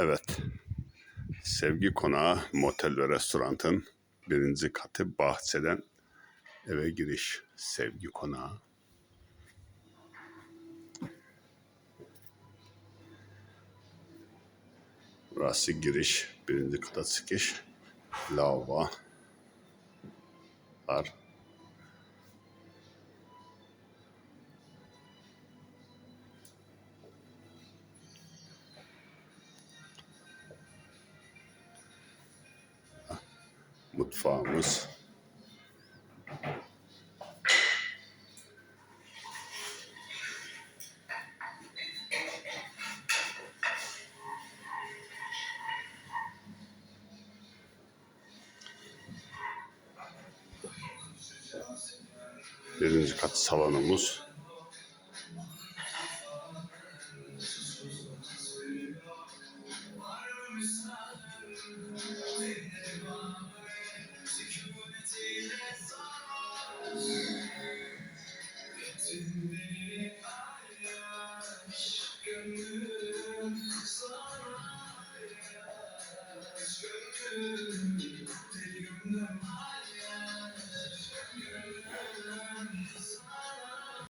Evet. Sevgi Konağı Motel ve Restorant'ın birinci katı bahçeden eve giriş. Sevgi Konağı. Burası giriş. Birinci kata çıkış. Lavabo var. Mutfağımız. Birinci kat salonumuz.